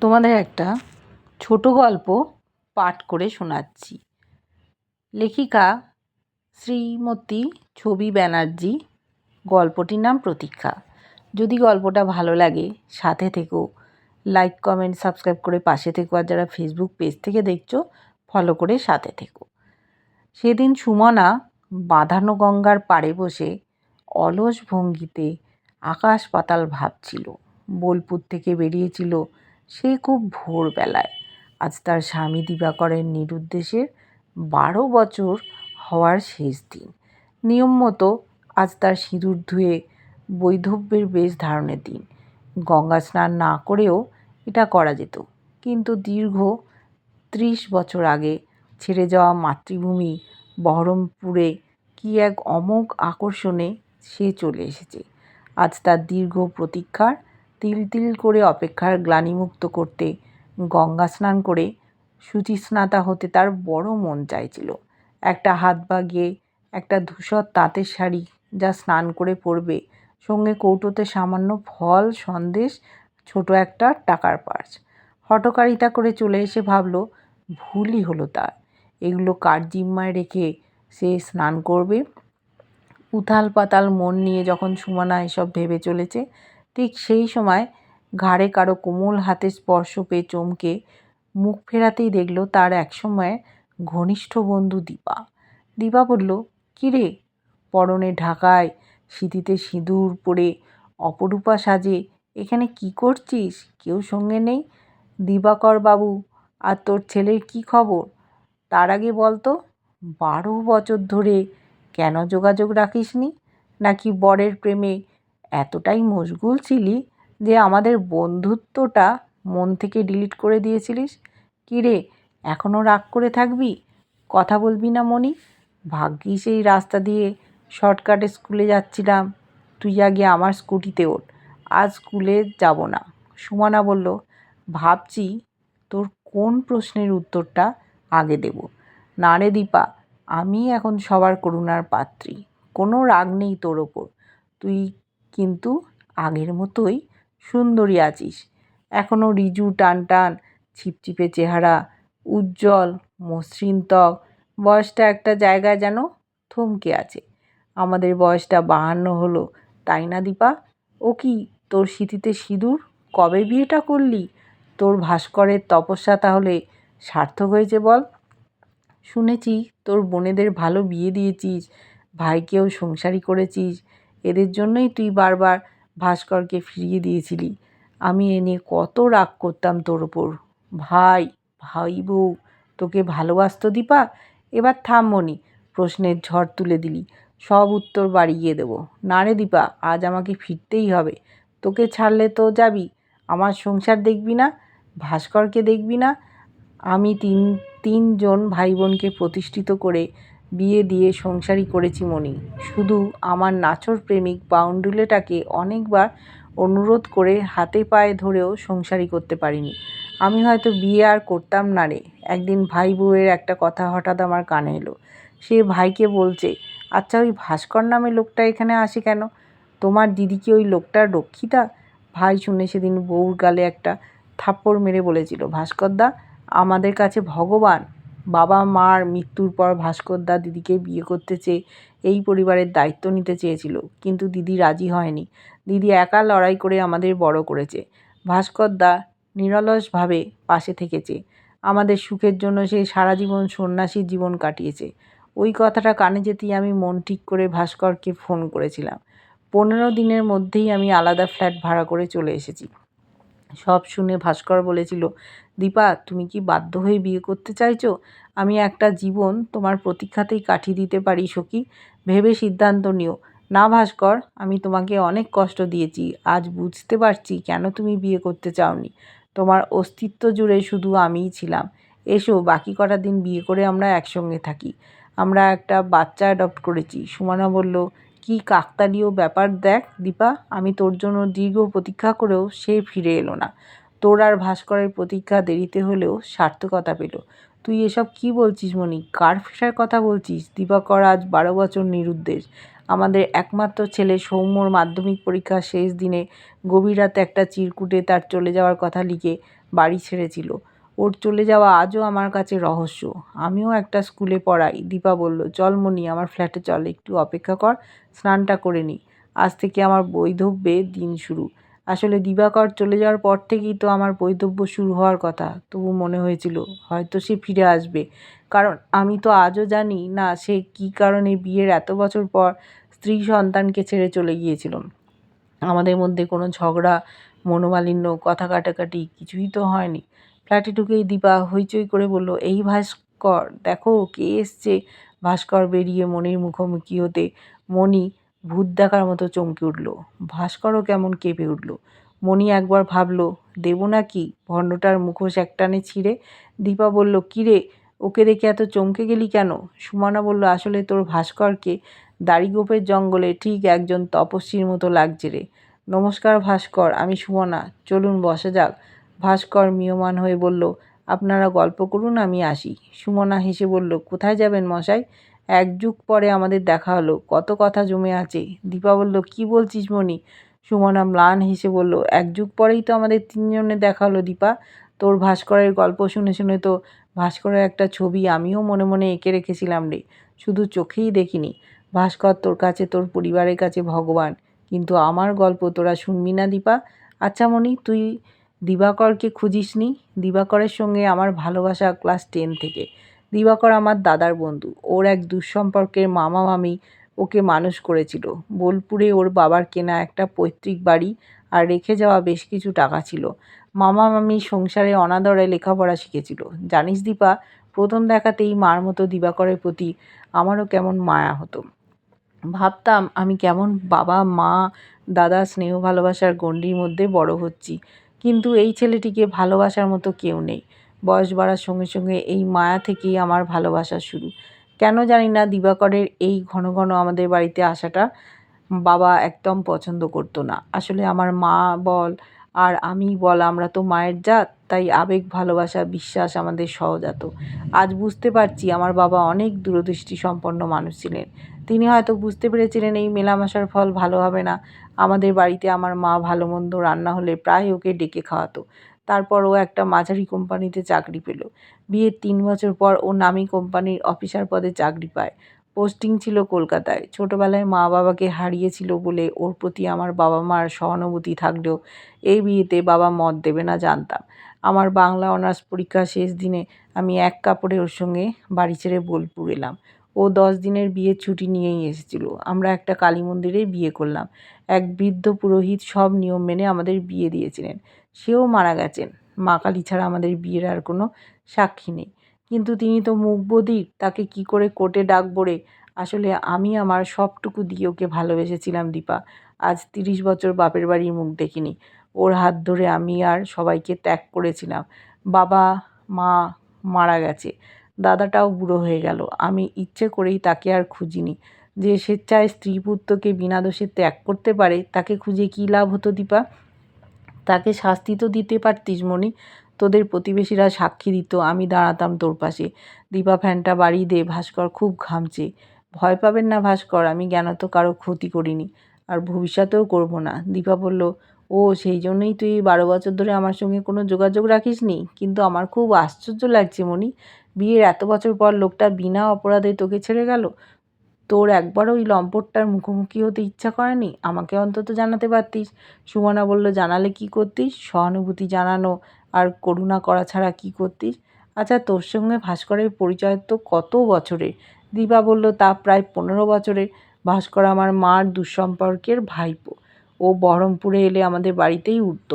তোমাদের একটা ছোট গল্প পাঠ করে শোনাচ্ছি। লেখিকা শ্রীমতী ছবি ব্যানার্জি, গল্পটির নাম প্রতীক্ষা। যদি গল্পটা ভালো লাগে, সাথে থেকো। লাইক, কমেন্ট, সাবস্ক্রাইব করে পাশে থেকো। আর যারা ফেসবুক পেজ থেকে দেখছ, ফলো করে সাথে থেকো। সেদিন সুমনা বাঁধানো গঙ্গার পাড়ে বসে অলস ভঙ্গিতে আকাশ পাতাল ভাবছিল। বোলপুর থেকে বেরিয়েছিল সে খুব ভোরবেলায়। আজ তার স্বামী দিবাকরের নিরুদ্দেশের বারো বছর হওয়ার শেষ দিন। নিয়ম মতো আজ তার সিঁদুর ধুয়ে বৈধব্যের বেশ ধারণের দিন। গঙ্গা স্নান না করেও এটা করা যেত। কিন্তু দীর্ঘ ত্রিশ বছর আগে ছেড়ে যাওয়া মাতৃভূমি বহরমপুরে কি এক অমোঘ আকর্ষণে সে চলে এসেছে। আজ তার দীর্ঘ প্রতীক্ষার তিল তিল করে অপেক্ষার গ্লানিমুক্ত করতে, গঙ্গা স্নান করে শুচিস্নাতা হতে তার বড় মন চাইছিল। একটা হাত বাগিয়ে একটা ধূসর তাঁতের শাড়ি যা স্নান করে পরবে, সঙ্গে কৌটোতে সামান্য ফল, সন্দেশ, ছোট একটা টাকার পার্স। হটকারিতা করে চলে এসে ভাবল, ভুলই হলো তার। এগুলো কার জিম্মায় রেখে সে স্নান করবে? উথাল পাতাল মন নিয়ে যখন সুমনা এসব ভেবে চলেছে ঠিক সেই সময় ঘাড়ে কারও কোমল হাতে স্পর্শ পেয়ে চমকে মুখ ফেরাতেই দেখল তার একসময় ঘনিষ্ঠ বন্ধু দীপা। দীপা বলল, কিরে? পরনে ঢাকায় স্মৃতিতে সিঁদুর পরে অপরূপা সাজে, এখানে কি করছিস? কেউ সঙ্গে নেই? দিবাকর বাবু, আর তোর ছেলের কি খবর? তার আগে বলতো বারো বছর ধরে কেন যোগাযোগ রাখিসনি? নাকি বরের প্রেমে এতটাই মশগুল ছিলি যে আমাদের বন্ধুত্বটা মন থেকে ডিলিট করে দিয়েছিলিস? কী রে এখনও রাগ করে থাকবি? কথা বলবি না মনি? ভাগ্যিস এই রাস্তা দিয়ে শর্টকাটে স্কুলে যাচ্ছিলাম। তুই আগে আমার স্কুটিতে ওঠ। আজ স্কুলে যাব না। সুমনা বলল, ভাবছি তোর কোন প্রশ্নের উত্তরটা আগে দেব। না রে দীপা, আমি এখন সবার করুণার পাত্রী। কোনো রাগ নেই তোর ওপর। তুই কিন্তু আগের মতোই সুন্দরী আছিস। এখনও রিজু টান টান ছিপছিপে চেহারা, উজ্জ্বল, মসৃণ ত্বক, বয়সটা একটা জায়গায় যেন থমকে আছে। আমাদের বয়সটা বাহান্ন হলো, তাই না দীপা? ও কি তোর স্মৃতিতে সিঁদুর? কবে বিয়েটা করলি? তোর ভাস্করের তপস্যা তাহলে সার্থক হয়েছে বল। শুনেছি তোর বোনেদের ভালো বিয়ে দিয়েছিস, ভাইকেও সংসারী করেছিস এদের জন্যই তুই বারবার ভাস্করকে ফিরিয়ে দিয়েছিলি। আমি এ নিয়ে কত রাগ করতাম তোর ওপর। ভাই ভাই বউ, তোকে ভালোবাসত দীপা? এবার থাম মনি, প্রশ্নের ঝড় তুলে দিলি। সব উত্তর বাড়িয়ে দেবো। না রে দীপা, আজ আমাকে ফিরতেই হবে। তোকে ছাড়লে তো যাবি। আমার সংসার দেখবি না? ভাস্করকে দেখবি না? আমি তিন, তিনজন ভাই বোনকে প্রতিষ্ঠিত করে বিয়ে দিয়ে সংসারই করেছি মনি। শুধু আমার নাচর প্রেমিক বাউন্ডুলেটাকে অনেকবার অনুরোধ করে হাতে পায়ে ধরেও সংসারই করতে পারিনি। আমি হয়তো বিয়ে আর করতাম না রে। একদিন ভাই বউয়ের একটা কথা হঠাৎ আমার কানে এলো। সে ভাইকে বলছে আচ্ছা ওই ভাস্কর নামে লোকটা এখানে আসে কেন? তোমার দিদি কি ওই লোকটার রক্ষিতা? ভাই শুনে সেদিন বউর গালে একটা থাপ্পড় মেরে বলেছিল ভাস্করদা আমাদের কাছে ভগবান। বাবা মার মৃত্যুর পর ভাস্করদা দিদিকে বিয়ে করতে চেয়ে এই পরিবারের দায়িত্ব নিতে চেয়েছিল। কিন্তু দিদি রাজি হয়নি। দিদি একা লড়াই করে আমাদের বড় করেছে। ভাস্করদা নিরলসভাবে পাশে থেকেছে। আমাদের সুখের জন্য সে সারা জীবন সন্ন্যাসীর জীবন কাটিয়েছে। ওই কথাটা কানে যেতেই আমি মন ঠিক করে ভাস্করকে ফোন করেছিলাম। পনেরো দিনের মধ্যেই আমি আলাদা ফ্ল্যাট ভাড়া করে চলে এসেছি। সব শুনে ভাস্কর বলেছিল দীপা, তুমি কি বাধ্য হয়ে বিয়ে করতে চাইছো? আমি একটা জীবন তোমার প্রতীক্ষাতেই কাটিয়ে দিতে পারি, সখী। ভেবে সিদ্ধান্ত নিও। না ভাস্কর, আমি তোমাকে অনেক কষ্ট দিয়েছি। আজ বুঝতে পারছি কেন তুমি বিয়ে করতে চাওনি। তোমার অস্তিত্ব জুড়ে শুধু আমিই ছিলাম। এসো, বাকি কটা দিন বিয়ে করে আমরা একসঙ্গে থাকি। আমরা একটা বাচ্চা অ্যাডপ্ট করেছি। সুমনা বলল, কি কাকতালীয় ব্যাপার দেখ দীপা, আমি তোর জন্য দীর্ঘ প্রতীক্ষা করেও সে ফিরে এলো না। তোর আর ভাস্করের প্রতীক্ষা দেরিতে হলেও সার্থকতা পেল। তুই এসব কি বলছিস মনি কার ফেরার কথা বলছিস? দিবাকর আজ বারো বছর নিরুদ্দেশ। আমাদের একমাত্র ছেলে সৌম্যর মাধ্যমিক পরীক্ষার শেষ দিনে গভীর রাতে একটা চিরকুটে তার চলে যাওয়ার কথা লিখে বাড়ি ছেড়েছিল। ওর চলে যাওয়া আজও আমার কাছে রহস্য। আমিও একটা স্কুলে পড়াই। দীপা বলল, চল মনি আমার ফ্ল্যাটে চল। একটু অপেক্ষা কর, স্নানটা করে নিই আজ থেকে আমার বৈধব্যে দিন শুরু। আসলে দিবাকর চলে যাওয়ার পর থেকেই তো আমার বৈধব্য শুরু হওয়ার কথা। তবু মনে হয়েছিল, হয়তো সে ফিরে আসবে। কারণ আমি তো আজও জানি, না, সে কী কারণে বিয়ের এত বছর পর স্ত্রী সন্তানকে ছেড়ে চলে গিয়েছিল। আমাদের মধ্যে কোনো ঝগড়া, মনোমালিন্য, কথা কাটাকাটি কিছুই তো হয়নি। ফ্ল্যাটে ঢুকেই দীপা হইচই করে বলল, এই ভাস্কর, দেখো কে এসছে? ভাস্কর বেরিয়ে মনির মুখোমুখি হতে, মণি ভূত দেখার মতো চমকে উঠল। ভাস্করও কেমন কেঁপে উঠল। মণি একবার ভাবল, দেব নাকি? ভণ্ডটার মুখোশ একটানে ছিঁড়ে দীপা বলল কিরে ওকে দেখে এত চমকে গেলি কেন? সুমনা বলল, আসলে তোর ভাস্করকে দাড়িগোপের জঙ্গলে ঠিক একজন তপস্বীর মতো লাগছে রে। নমস্কার ভাস্কর, আমি সুমনা, চলুন বসা যাক। ভাস্কর মিয়মান হয়ে বলল, আপনারা গল্প করুন, আমি আসি। সুমনা হেসে বলল, কোথায় যাবেন মশাই? এক যুগ পরে আমাদের দেখা হলো। কত কথা জমে আছে। দীপা বলল, কী বলছিস মনি সুমনা ম্লান হেসে বলল, এক যুগ পরেই তো আমাদের তিনজনের দেখা হলো দীপা। তোর ভাস্করের গল্প শুনে শুনে তো ভাস্করের একটা ছবি আমিও মনে মনে এঁকে রেখেছিলাম রে। শুধু চোখেই দেখিনি। ভাস্কর তোর কাছে, তোর পরিবারের কাছে ভগবান। কিন্তু আমার গল্প তোরা শুনবি না দীপা? আচ্ছা মনি তুই দিবাকরকে খুঁজিস নি দিবাকরের সঙ্গে আমার ভালোবাসা ক্লাস টেন থেকে। দিবাকর আমার দাদার বন্ধু। ওর এক দুঃসম্পর্কের মামা মামি ওকে মানুষ করেছিল। বোলপুরে ওর বাবার কেনা একটা পৈতৃক বাড়ি আর রেখে যাওয়া বেশ কিছু টাকা ছিল। মামা মামি সংসারে অনাদরে লেখাপড়া শিখেছিল। জানিস দীপা, প্রথম দেখাতেই মার মতো দিবাকরের প্রতি আমারও কেমন মায়া হতো। ভাবতাম আমি কেমন বাবা, মা, দাদা স্নেহ ভালোবাসার গণ্ডির মধ্যে বড় হচ্ছি। কিন্তু এই ছেলেটিকে ভালোবাসার মতো কেউ নেই। বয়স বাড়ার সঙ্গে সঙ্গে এই মায়া থেকেই আমার ভালোবাসা শুরু। কেন জানি না, দিবাকরের এই ঘন ঘন আমাদের বাড়িতে আসাটা বাবা একদম পছন্দ করতো না। আসলে আমার মা বল আর আমি বল, আমরা তো মায়ের জাত, তাই আবেগ, ভালোবাসা, বিশ্বাস আমাদের সহজাত। আজ বুঝতে পারছি আমার বাবা অনেক দূরদৃষ্টি সম্পন্ন মানুষ ছিলেন। তিনি হয়তো বুঝতে পেরেছিলেন এই মেলামেশার ফল ভালো হবে না। আমাদের বাড়িতে আমার মা ভালো মন্দ রান্না হলে প্রায় ওকে ডেকে খাওয়াতো। তারপর ও একটা মাঝারি কোম্পানিতে চাকরি পেল। বিয়ের তিন বছর পর ও নামি কোম্পানির অফিসার পদে চাকরি পায়। পোস্টিং ছিল কলকাতায়। ছোটবেলায় মা বাবাকে হারিয়েছিল বলে ওর প্রতি আমার বাবা মার সহানুভূতি থাকলেও এই বিয়েতে বাবা মত দেবে না জানতাম। আমার বাংলা অনার্স পরীক্ষা শেষ দিনে আমি এক কাপড়ে ওর সঙ্গে বাড়ি ছেড়ে বোলপুর এলাম। ও দশ দিনের বিয়ের ছুটি নিয়েই এসেছিল। আমরা একটা কালী মন্দিরে বিয়ে করলাম। এক বৃদ্ধ পুরোহিত সব নিয়ম মেনে আমাদের বিয়ে দিয়েছিলেন। সেও মারা গেছেন। মা কালী ছাড়া আমাদের বিয়ের আর কোনো সাক্ষী নেই। কিন্তু তিনি তো মুখ বধির, তাকে কি করে কোর্টে ডাকবো রে? আসলে আমি আমার সবটুকু দিয়ে ওকে ভালোবেসেছিলাম, দীপা। আজ তিরিশ বছর বাপের বাড়ির মুখ দেখিনি। ওর হাত ধরে আমি আর সবাইকে ত্যাগ করেছিলাম। বাবা, মা মারা গেছে। দাদাটাও বুড়ো হয়ে গেল। আমি ইচ্ছে করেই তাকে আর খুঁজিনি। যে স্বেচ্ছায় স্ত্রী পুত্রকে বিনা দোষে ত্যাগ করতে পারে, তাকে খুঁজে কী লাভ হতো, দীপা? তাকে শাস্তি তো দিতে পারতিস মনি। তোদের প্রতিবেশীরা সাক্ষী দিত, আমি দাঁড়াতাম তোর পাশে। দীপা ফ্যানটা বাড়ি দে, ভাস্কর খুব ঘামছে। ভয় পাবেন না ভাস্কর, আমি জ্ঞান জ্ঞানত কারও ক্ষতি করিনি। আর ভবিষ্যতেও করব না। দীপা বলল, ও, সেই জন্যই তুই বারো বছর ধরে আমার সঙ্গে কোনো যোগাযোগ রাখিস নি কিন্তু আমার খুব আশ্চর্য লাগছে মনি, বিয়ের এত বছর পর লোকটা বিনা অপরাধে তোকে ছেড়ে গেল। তোর একবার ওই লম্পটটার মুখোমুখি হতে ইচ্ছা করেনি? আমাকে অন্তত জানাতে পারতিস। সুমনা বলল, জানালে কি করতিস? সহানুভূতি জানানো। আর করুণা করা ছাড়া কি করতিস? আচ্ছা তোর সঙ্গে ভাস্করের পরিচয় তো কত বছরের? দীপা বলল, তা প্রায় পনেরো বছরের। ভাস্কর আমার মার দুঃসম্পর্কের ভাইপো। ও বহরমপুরে এলে আমাদের বাড়িতেই উঠত।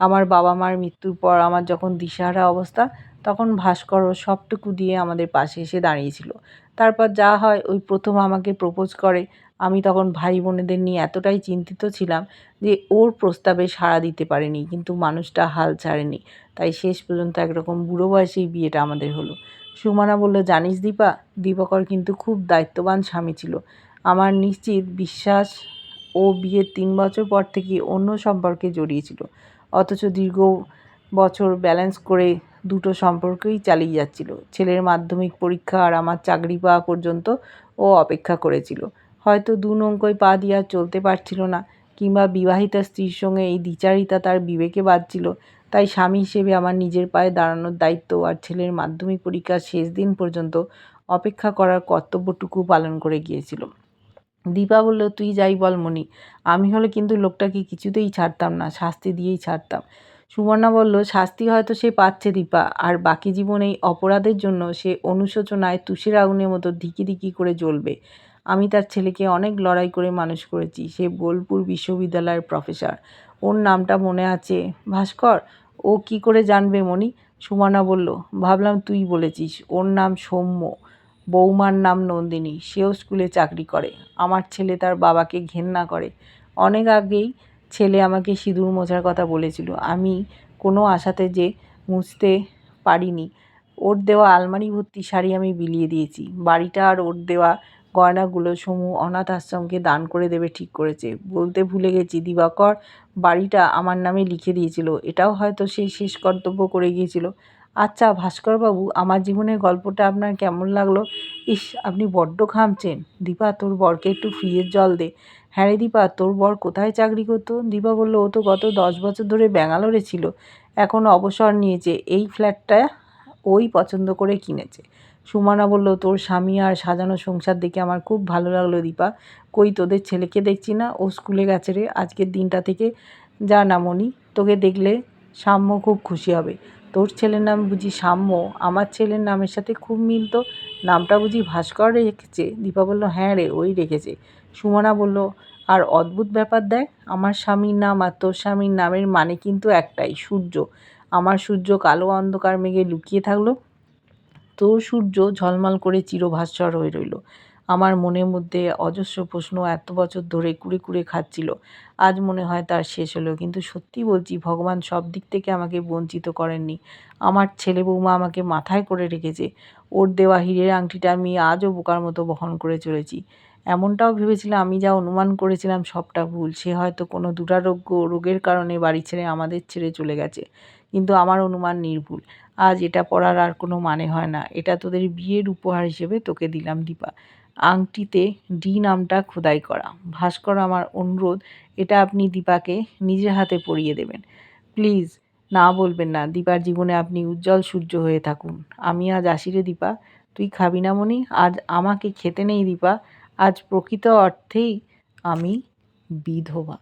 আমার বাবা মার মৃত্যুর পর আমার যখন দিশাহারা অবস্থা, তখন ভাস্কর সবটুকু দিয়ে আমাদের পাশে এসে দাঁড়িয়েছিল। তারপর যা হয় ওই প্রথম আমাকে প্রপোজ করে। আমি তখন ভাই বোনেদের নিয়ে এতটাই চিন্তিত ছিলাম যে ওর প্রস্তাবে সাড়া দিতে পারেনি, কিন্তু মানুষটা হাল ছাড়েনি। তাই শেষ পর্যন্ত একরকম বুড়ো বয়সেই বিয়েটা আমাদের হলো। সুমানা বলল, জানিস দীপা, দীপকর কিন্তু খুব দায়িত্ববান স্বামী ছিল। আমার নিশ্চিত বিশ্বাস ও বিয়ের তিন বছর পর থেকে অন্য সম্পর্কে জড়িয়েছিল অথচ দীর্ঘ বছর ব্যালেন্স করে দুটো সম্পর্কই চালিয়ে যাচ্ছিল। ছেলের মাধ্যমিক পরীক্ষা আর আমার চাকরি পাওয়া পর্যন্ত ও অপেক্ষা করেছিল। হয়তো দু নৌকোয় পা দিয়ে আর চলতে পারছিল না কিংবা বিবাহিতা স্ত্রীর সঙ্গে এই দ্বিচারিতা তার বিবেকে বাজছিল তাই স্বামী হিসেবে আমার নিজের পায়ে দাঁড়ানোর দায়িত্ব আর ছেলের মাধ্যমিক পরীক্ষার শেষ দিন পর্যন্ত অপেক্ষা করার কর্তব্যটুকু পালন করে গিয়েছিল। দীপা বলল, তুই যাই বল মনি আমি হলে কিন্তু লোকটাকে কিছুতেই ছাড়তাম না, শাস্তি দিয়েই ছাড়তাম। সুবর্ণা বলল, শাস্তি হয়তো সে পাচ্ছে দীপা। আর বাকি জীবন এই অপরাধের জন্য সে অনুশোচনায় তুষের আগুনের মতো ধিকি ধিকি করে জ্বলবে। আমি তার ছেলেকে অনেক লড়াই করে মানুষ করেছি। সে বোলপুর বিশ্ববিদ্যালয়ের প্রফেসর। ওর নামটা মনে আছে? ভাস্কর, ও কি করে জানবে মনি সুমনা বলল, ভাবলাম তুই বলেছিস। ওর নাম সৌম্য। বৌমার নাম নন্দিনী। সেও স্কুলে চাকরি করে। আমার ছেলে তার বাবাকে ঘেন্না করে। অনেক আগেই ছেলে আমাকে সিঁদুর মোছার কথা বলেছিল। আমি কোনো আশাতে যে মুছতে পারিনি। ওর দেওয়া আলমারি ভর্তি শাড়ি আমি বিলিয়ে দিয়েছি। বাড়িটা আর ওর দেওয়া গয়নাগুলো সমু অনাথ আশ্রমকে দান করে দেবে ঠিক করেছে। বলতে ভুলে গেছি, দিবাকর বাড়িটা আমার নামে লিখে দিয়েছিল। এটাও হয়তো সেই শেষ কর্তব্য করে গিয়েছিল। আচ্ছা ভাস্করবাবু, আমার জীবনের গল্পটা আপনার কেমন লাগল? ইস, আপনি বড্ড ঘামছেন। দীপা, তোর বরকে একটু ফ্রিজের জল দে। হ্যাঁ রে দীপা, তোর বর কোথায় চাকরি করতো? দীপা বলল, ও তো গত দশ বছর ধরে ব্যাঙ্গালোরে ছিল, এখন অবসর নিয়েছে, এই ফ্ল্যাটটা ওই পছন্দ করে কিনেছে। সুমনা বলল, তোর স্বামী আর সাজানো সংসার দেখে আমার খুব ভালো লাগল দীপা, কই তোদের ছেলেকে দেখছি না? ও স্কুলে গেছে রে, আজকের দিনটা থেকে যা না মনি, তোকে দেখলে সাম্য খুব খুশি হবে। তোর ছেলের নাম বুঝি সাম্য, আমার ছেলের নামের সাথে খুব মিল তো, নামটা বুঝি ভাস্কর রেখেছে? দীপা বলল হ্যাঁ রে, ওই রেখেছে। সুমনা বলল, আর অদ্ভুত ব্যাপার দেখ, আমার স্বামীর নাম আর তোর স্বামীর নামের মানে কিন্তু একটাই, সূর্য। আমার সূর্য কালো অন্ধকার মেঘে লুকিয়ে থাকল। তোর সূর্য ঝলমল করে চিরভাস্বর হয়ে রইল। আমার মনের মধ্যে অজস্র প্রশ্ন এত বছর ধরে কুড়ে কুড়ে খাচ্ছিল। আজ মনে হয় তার শেষ হলো, কিন্তু সত্যি বলছি, ভগবান সব দিক থেকে আমাকে বঞ্চিত করেননি। আমার ছেলে বৌমা আমাকে মাথায় করে রেখেছে। ওর দেওয়া হীরের আংটিটা আমি আজও বোকার মতো বহন করে চলেছি। এমনটাও ভেবেছিলাম, আমি যা অনুমান করেছিলাম সবটা ভুল। সে হয়তো কোনো দুরারোগ্য রোগের কারণে বাড়ি ছেড়ে আমাদের ছেড়ে চলে গেছে। কিন্তু আমার অনুমান নির্ভুল। আজ এটা পড়ার আর কোনো মানে হয় না। এটা তোদের বিয়ের উপহার হিসেবে তোকে দিলাম, দীপা। আংটিতে ডি নামটা খোদাই করা। ভাস্কর, আমার অনুরোধ, এটা আপনি দীপাকে নিজের হাতে পরিয়ে দেবেন। প্লিজ, না বলবেন না। দীপার জীবনে আপনি উজ্জ্বল সূর্য হয়ে থাকুন। আমি আজ আসি রে দীপা। তুই খাবি না মনি? আজ আমাকে খেতে নেই দীপা। আজ প্রকৃত অর্থেই আমি বিধবা।